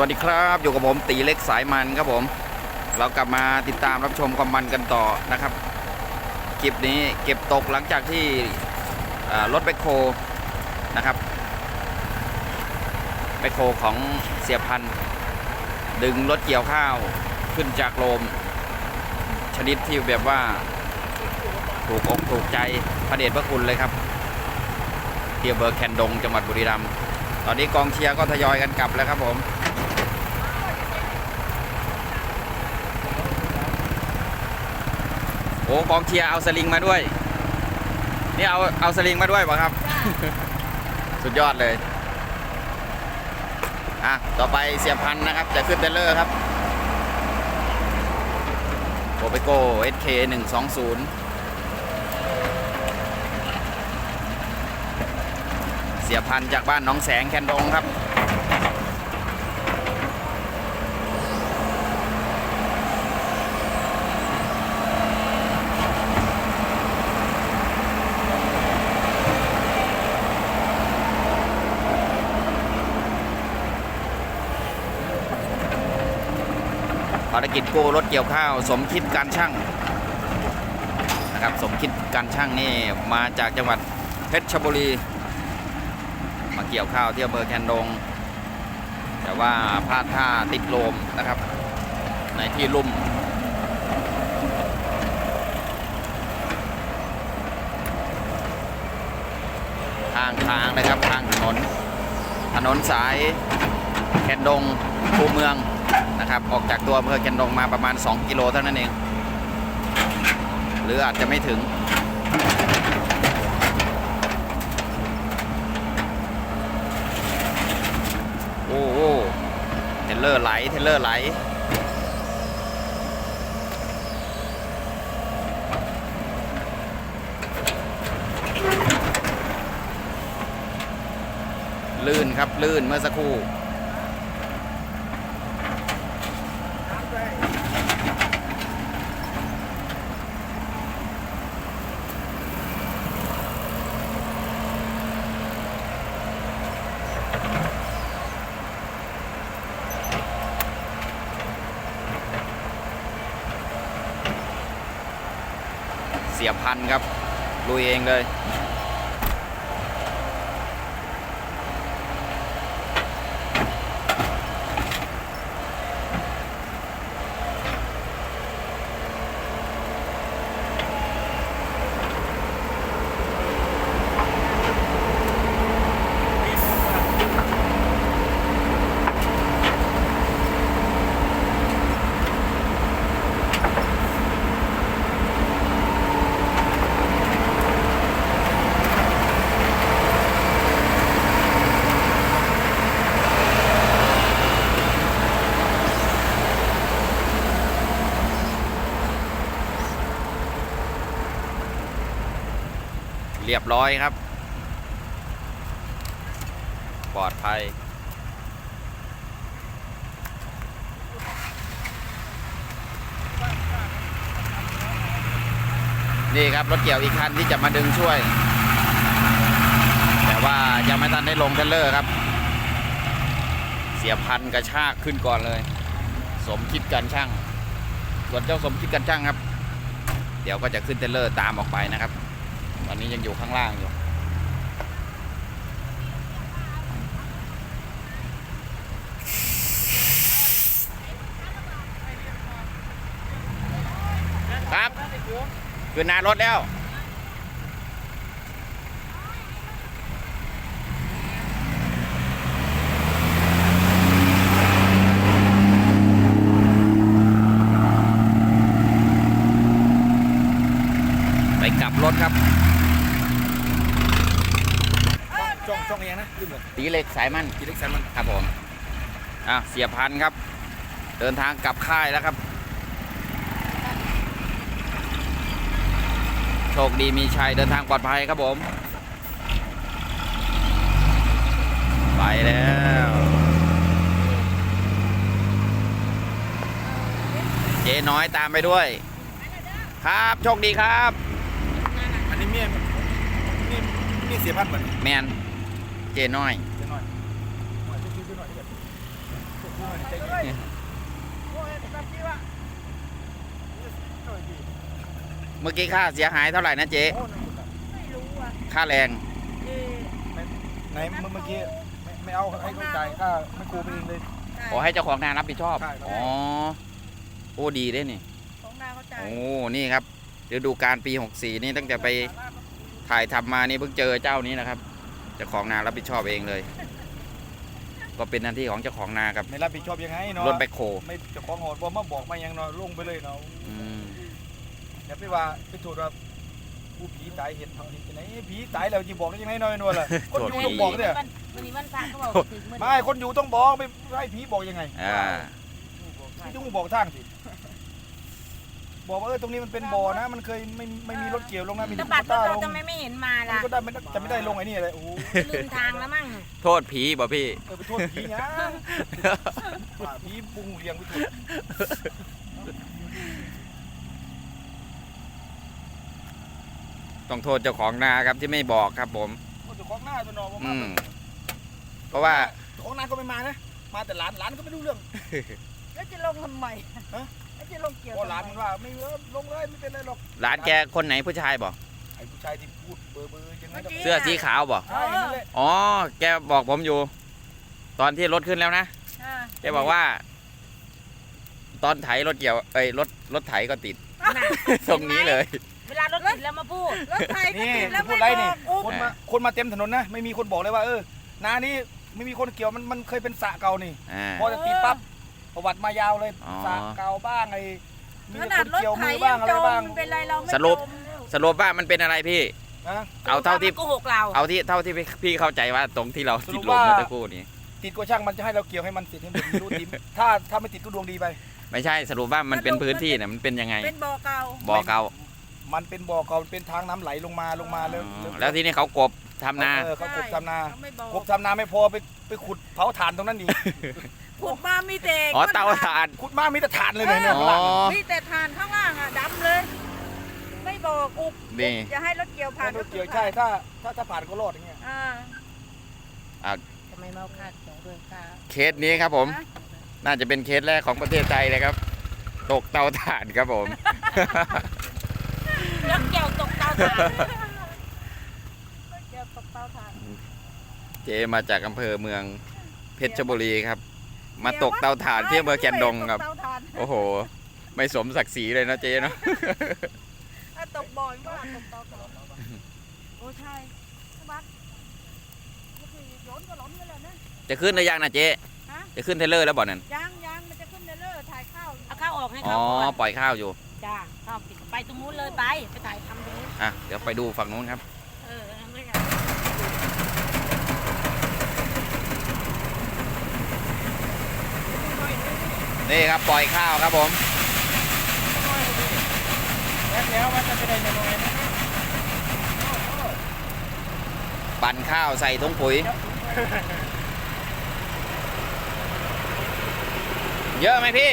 วัสดีครับอยู่กับผมตีเล็กสายมันครับผม เรากลับมาติดตามรับชมความมันกันต่อนะครับคลิปนี้เก็บตกหลังจากที่รถแบคโคนะครับแบคโคของเสียพันดึงรถเกี่ยวข้าวขึ้นจากโลม ชนิดที่แบบว่าถูกอกถูกใจพระเดชพระคุณเลยครับเที่อำเภอร์แคนดงจังหวัดบุรีรัมย์ตอนนี้กองเชียร์ก็ทยอยกันกลับแล้วครับผม โอ้กองเชียร์เอาสลิงมาด้วย นี่เอาเอาสลิงมาด้วยป่ะครับ สุดยอดเลย อะ ต่อไปเสียพันธุ์นะครับ จะขึ้นเทรลเลอร์ครับโกเปโก้ SK 120 เสียพันธุ์จากบ้านหน้องแสงแคนดงครับารกิจกู้รถเกี่ยวข้าว สมคิดการช่างนะครับสมคิดการช่างนี่มาจากจังหวัดเพชรบุรี มาเกี่ยวข้าวที่อำเภอแคนดง แต่ว่าพลาดท่าติดลมนะครับ ในที่ลุ่มทางทางนะครับทางถนน ถนนสายแคนดงคูเมือง นะครับ ออกจากตัวอำเภอแคนดงมาประมาณ 2 กิโลเท่านั้นเอง หรืออาจจะไม่ถึง โอ้โหเทเลอร์ไหล เทเลอร์ไหลลื่นครับลื่นเมื่อสักครู่ เสียพันครับลุยเองเลย เรียบร้อยครับ ปลอดภัย นี่ครับ รถเกี่ยวอีกคันที่จะมาดึงช่วย แต่ว่ายังไม่ทันได้ลงเทเลอร์ครับ เสียพันกระชากขึ้นก่อนเลย สมคิดกันช่าง ส่วนเจ้าสมคิดกันช่างครับ เดี๋ยวก็จะขึ้นเทเลอร์ตามออกไปนะครับ ตอนนี้ยังอยู่ข้างล่างอยู่ครับขึ้นหน้ารถแล้วไปกลับรถครับ ช่องช่องเองนะลืมเลยตีเหล็กสายมันกินเล็กแซมมันครับผมอะเสียพันธุ์ครับ เดินทางกลับค่ายแล้วครับ โชคดีมีชัยเดินทางปลอดภัยครับผม ไปแล้วเจ๊น้อยตามไปด้วย ครับโชคดีครับ อันนี้เมียนี่นี่เสียพันเหมือนแมนเจ๊น้อยเดี๋ยวหน่อยหน่อยช่วยๆหน่อย เดี๋ยวช่วยๆหน่อยยโอ้ยตามที่ว่าหน่อย เมื่อกี้ค่าเสียหายเท่าไหร่นะเจ๊ไม่รู้อะค่าแรงเอ๊ะไหนเมื่อเมื่อกี้ไม่ไม่เอาให้เขาจ่ายค่าไม่ครูไปเองเลย ขอให้เจ้าของนารับผิดชอบ ใช่ครับ อ๋อ โอ้ดีได้นี่ของนาเขาจ่ายโอ้ นี่ครับฤดูการปี 64 นี่ตั้งแต่ไปถ่ายทำมานี่เพิ่งเจอเจ้านี้นะครับ เจ้าของนารับผิดชอบเองเลย ก็เป็นหน้าที่ของเจ้าของนาครับไม่รับผิดชอบยังไงเนาะรถแบคโคไม่เจะของหอดบอมาบอกมายังเนาะลงไปเลยเนาะอืมอย่าไปว่าไปโทษว่าผู้ผีตายเห็นเท่านี้จะไหนผีตายแล้วจะบอกได้ยังไงน้อยนวลล่ะคนอยู่ต้องบอกเนี่ยวันนี้วันพระเขาบอกถึงมันไม่คนอยู่ต้องบอกไม่ให้ผีบอกยังไงอ่าพี่ต้องบอกทางสิ บอกว่าเออตรงนี้มันเป็นบ่อนะ มันเคยไม่ไม่มีรถเกี่ยวลงนะมีตแต่บัดรถต้าลเรางทำไมไม่เห็นมามัล่ะนก็ได้ไม่ได้จะไม่ได้ลงไอ้นี่อะไรโอ้โหลืมทางแล้วมั้งโทษผีบ่พี่ เออไปโทษผีนะว่าผีปุงเลี้ยงไปโทษต้องโทษเจ้าของนาครับที่ไม่บอกครับผม โอ้เจ้าของหน้าตัวนอนผมอืมามเพราะว่าเจ้าของหน้าก็ไม่มานะ มาแต่หลานหลานก็ไม่รู้เรื่องแล้วจะลงทำไมฮะแล้ว จะลงเกี่ยวพอหลานทำมันไมว่าไม่เออลงเลยไม่เป็นไรหรอกหลานแกคนไหนผู้ชายบอกไอ้ผู้ชายที่พูดเบอร์เบอร์ยังไงก็เสื้อสีขาวบอกใช่นั่นแหละอ๋อ แกบอกผมอยู่ ตอนที่รถขึ้นแล้วนะ อ่าแกบอกว่า ตอนไถรถเกี่ยวเอ้ยรถรถไถก็ติด น่ะตรงนี้เลย เวลารถติดแล้วมาพูด รถไทยก็นี่ติดแล้วพูไม่ดไรบนี่อกอุ๊บคนมาคนมาเต็มถนนนะ ไม่มีคนบอกเลยว่าเออนานี้ไม่มีคนเกี่ยวมันมันเคยเป็นสระเก่านี่ อ่า พอจะตีปั๊บ ประวัติมายาวเลยอ๋อสระเก่าบ้างไอ้มีขนาคดนรถเกี่ยวไถมือยับ้างงอะจไรมบ้างเป็นไรเราไม่สรุปจมแล้วสรุปว่ามันเป็นอะไรพี่ นะเอาเท่าที่ โกหกเราเอาที่เท่าที่พี่เข้าใจว่าตรงที่เราสรุติดปลมว่าเมื่อสักครู่นี้ ติดก็ช่างมันจะให้เราเกี่ยวให้มันติดให้มันไม่รู้ติด ถ้าถ้าไม่ติดก็ดวงดีไป ไม่ใช่สรุปว่ามันเป็นพื้นที่เนี่ยมันเป็นยังไงเป็นบ่อเก่าบ่อเก่ามันเป็นบ่อเก่าเป็นทางน้ำไหลลงมาลงมาแล้วอ๋อแล้วที่นี่เขากบทำนา เออเขากบทำนาเขไม่บอกกบทำนาไม่พอไปไปขุดเผาถ่านตรงนั้นอีก ขุดมามีแต่อ๋อเตาถ่าน ขุดมามีแต่ถ่านเลยเนี่ยอ๋ข้างล่างอมีแต่ทานข้างล่างอะดำเลย ไม่บอกอุบนี่ จะให้รถเกี่ยวผ่านรถเกี่ยวใช่ถ้าถ้าถ้าผ่านก็รอดอย่างเงี้ยอ่าทำไมมาเอาค่าเกี่ยวด้วยค่าเคสนี้ครับผมฮะน่าจะเป็นเคสแรกของประเทศไทยเลยครับ ตกเตาถ่านครับผม รถเกี่ยวตกเตาถ่านรถเกี่ยวตกเตาถ่านเจมาจากอำเภอเมืองเพชรบุรีครับ มาตกเตาถ่านที่อำเภอแคนดงครับ ตกเตาถ่านโอ้โห ไม่สมศักดิ์ศรีเลยนะเจเนาะอะตกบ่อยมากตกเตาถ่านโอ้ใช่บักก็คือย้อนก็หล้นกันแล้วนะ จะขึ้นหรือยังนะเจฮะ จะขึ้นเทรลเลอร์แล้วบ่นั่นยังยังมันจะขึ้นเนเลอร์ถ่ายข้าวอยู่เอาข้าวออกให้อ๋เขาอก่อนปล่อยข้าวอยู่ จ้าข้าวปิดไปตรงนู้นเลยไป ไปถ่ายทำตรงนู้นอะ เดี๋ยวไปดูฝั่งนู้นครับ เออไม่ใช่ นี่ครับปล่อยข้าวครับผมแล้วแล้วมันจะไปได้ยังไงนะปั่นข้าวใส่ถุงปุ๋ย เยอะไหมพี่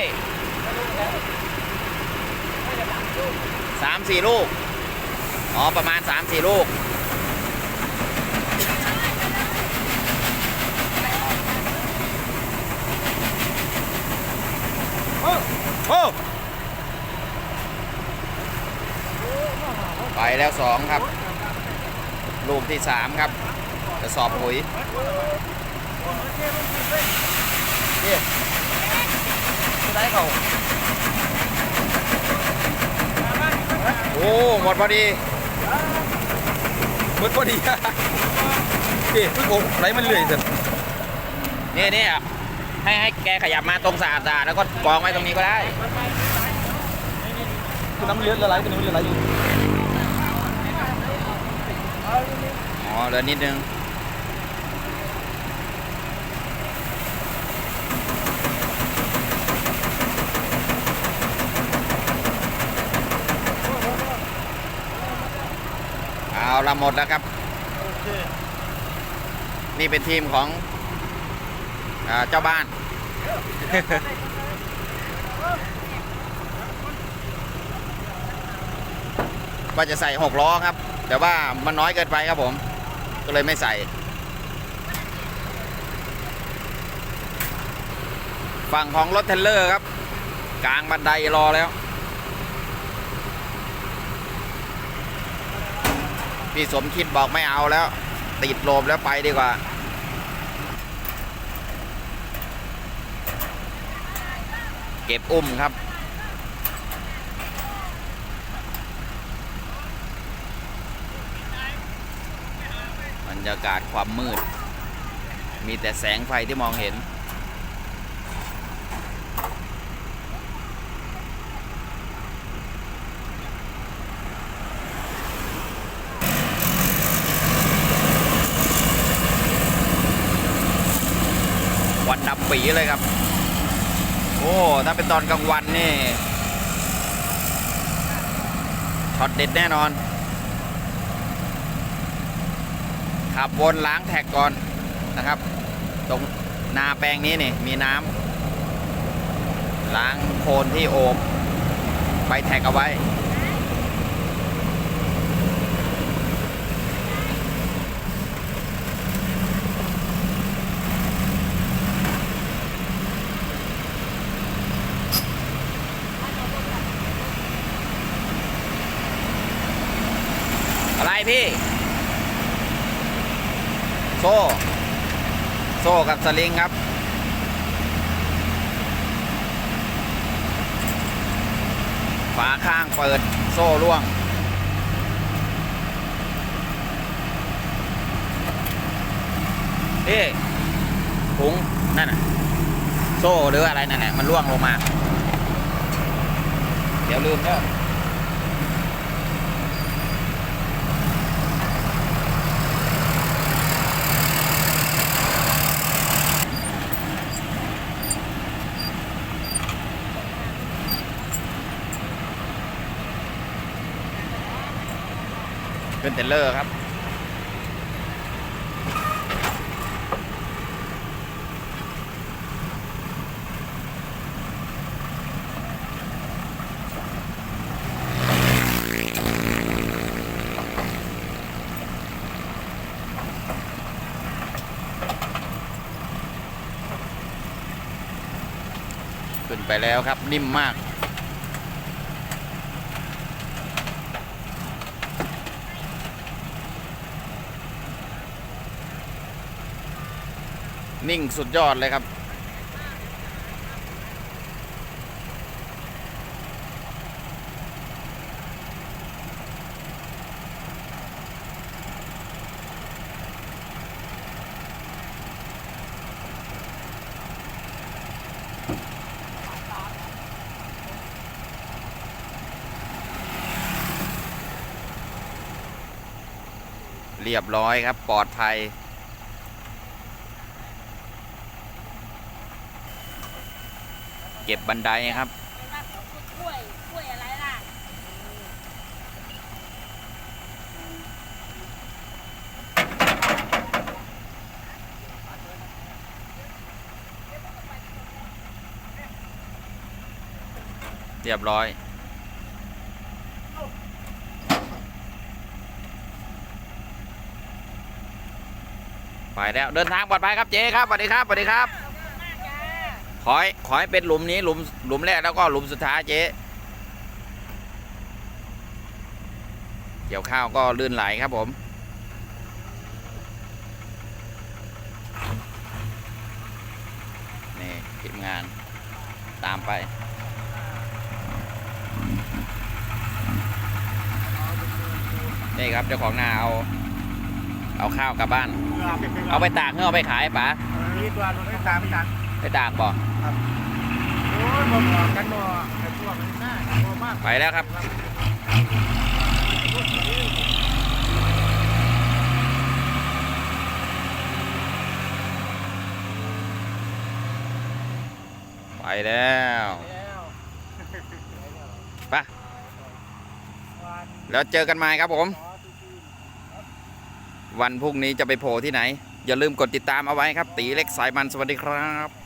สามสี่ลูก อ๋อ ประมาณสามสี่ลูก โอ้ โอ้ไป แล้วสองครับ ลูกที่สามครับกระสอบปุ๋ยจะได้เขาโอ้หมดพอดีหมดพอดีพี่พี่ผมไรมันเลื่อยสินี่นี่อะให้ให้แกขยับมาตรงสะอาดๆแล้วก็กองไว้ตรงนี้ก็ได้คือน้ำเลือดละลายตัวนี้มันเลือดไหลอยู่ อ๋อเหลือนิดนึงเอาละหมดแล้วครับ นี่เป็นทีมของอาเจ้าบ้าน ว่าจะใส่หกล้อครับ แต่ว่ามันน้อยเกินไปครับผม ก็เลยไม่ใส่ฟฝั่งของรถเทรลเลอร์ครับ กลางบันไดรอแล้ว พี่สมคิดบอกไม่เอาแล้ว ติดโลมแล้วไปดีกว่าเก็บอุ้มครับ บ รยากาศความมืด มีแต่แสงไฟที่มองเห็น วันดำปีเลยครับ โอ้ ถ้าเป็นตอนกลางวันนี่ช็อตเด็ดแน่นอน ขับวนล้างแท็กก่อนนะครับ ตรงนาแปลงนี้นี่มีน้ำล้างโคลนที่โอบ ไปแท็กเอาไว้ อะไรพี่ โซ่ โซ่กับสลิงครับ ฝาข้างเปิดโซ่ร่วง เอ๊ะถุงนั่นน่ะ โซ่หรืออะไรนั่นแหละมันร่วงลงมา เดี๋ยวลืมเด้อเเทรลเลอร์ครับ ขึ้นไปแล้วครับนิ่มมาก นิ่งสุดยอดเลยครับ เรียบร้อยครับปลอดภัย เก็บบันไดครับเป็นว่าเขาคือกล้วยกล้วยอะไรล่ะเรียบร้อย ไปแล้วเดินทางปลอดภัยครับเจ๊ครับสวัสดีครับสวัสดีครับมากจ้า ขอให้ขอให้เป็นหลุมนี้หลุมหลุมแรกแล้วก็หลุมสุดท้ายเจ๊เกี่ยวข้าวก็ลื่นไหลครับผม นี่ทีมงานตามไปนี่ครับเจ้าของนาเอา เอาข้าวกลับบ้าน เอาไปตากเพื่อเอาไปขายป๋ามีตัวรถไม่ตามไม่ตามไปตากบ่โอ้ยบ่บอกกันบ่แต่ตัวมันหน้าบ่มากไปแล้วครับ ไปแล้วไปแล้วเจอกันใหม่ครับผม วันพรุ่งนี้จะไปโผล่ที่ไหน อย่าลืมกดติดตามเอาไว้ครับ ตีเล็กสายมันสวัสดีครับ